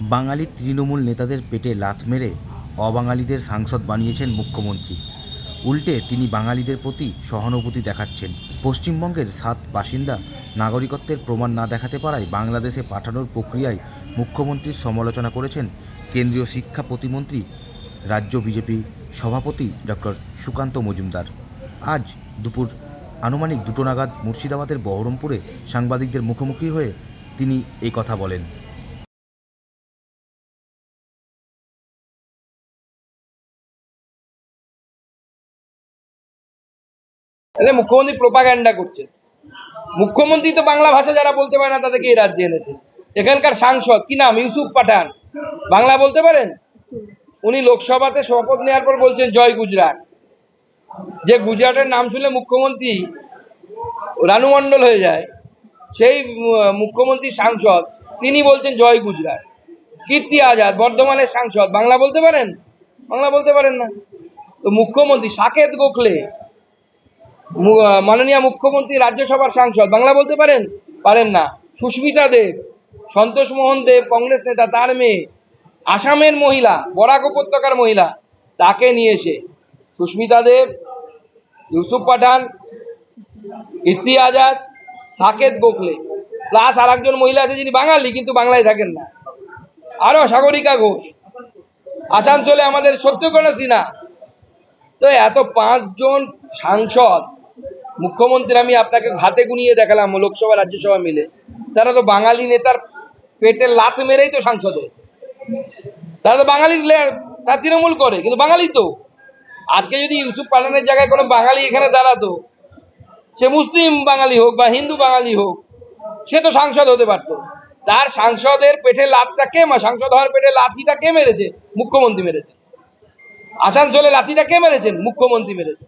বাঙালি তৃণমূল নেতাদের পেটে লাথ মেরে অবাঙালিদের সাংসদ বানিয়েছেন মুখ্যমন্ত্রী। উল্টে তিনি বাঙালিদের প্রতি সহানুভূতি দেখাচ্ছেন। পশ্চিমবঙ্গের সাত বাসিন্দা নাগরিকত্বের প্রমাণ না দেখাতে পারায় বাংলাদেশে পাঠানোর প্রক্রিয়ায় মুখ্যমন্ত্রীর সমালোচনা করেছেন কেন্দ্রীয় শিক্ষা প্রতিমন্ত্রী, রাজ্য বিজেপি সভাপতি ডক্টর সুকান্ত মজুমদার। আজ দুপুর আনুমানিক দুটো নাগাদ মুর্শিদাবাদের বহরমপুরে সাংবাদিকদের মুখোমুখি হয়ে তিনি এই কথা বলেন। তাহলে মুখ্যমন্ত্রী প্রোপাগ্যান্ডা করছে। মুখ্যমন্ত্রী তো বাংলা ভাষা যারা বলতে পারে না, তাদেরকে এই রাজ্যে এনেছে। এখানকার সাংসদ, কি নাম? ইউসুফ পাঠান। বাংলা বলতে পারেন? উনি লোকসভাতে শপথ নেওয়ার পর বলছেন, জয় গুজরাট। যে গুজরাটের নাম শুনলে মুখ্যমন্ত্রী রানু মণ্ডল হয়ে যায়। সেই মুখ্যমন্ত্রী সাংসদ, তিনি বলছেন, জয় গুজরাট। কীর্তি আজাদ, বর্ধমানের সাংসদ, বাংলা বলতে পারেন? বাংলা বলতে পারেন না। তো মুখ্যমন্ত্রী সাকেত গোখলে মাননীয় মুখ্যমন্ত্রী রাজ্যসভার সাংসদ। বাংলা বলতে পারেন? পারেন না। সুস্মিতা দেব, সন্তোষ মোহন দেব, কংগ্রেস নেতা, তার মেয়ে। আসামের মহিলা, বরাক উপত্যকার মহিলা, তাকে নিয়ে এসে। সুস্মিতা দেব, ইউসুফ পাঠান কীর্তি আজাদ, সাকেত গোখলে। প্লাস আর একজন মহিলা আছে যিনি বাঙালি, কিন্তু বাংলায় থাকেন না। আরও সাগরিকা ঘোষ। আসানসোলে আমাদের সত্যকর্ণ সিনহা। তো এত পাঁচজন সাংসদ মুখ্যমন্ত্রী, আমি আপনাকে হাতে গুনিয়ে দেখালাম লোকসভা, রাজ্যসভা মিলে। তারা তো বাঙালি নেতার পেটে লাত মেরেই তো সাংসদ হয়েছে। তারা তো বাঙালি তারা তৃণমূল করে, কিন্তু বাঙালি তো। আজকে যদি ইউসুফ পাঠানের জায়গায় কোনো বাঙালি এখানে দাঁড়াতো, সে মুসলিম বাঙালি হোক বা হিন্দু বাঙালি হোক, সে তো সাংসদ হতে পারতো। তার সাংসদের পেটে লাতটা কে সাংসদ হওয়ার পেটে লাথিটা কে মেরেছে? মুখ্যমন্ত্রী মেরেছে। আসানসোলে লাথিটা কে মেরেছেন? মুখ্যমন্ত্রী মেরেছে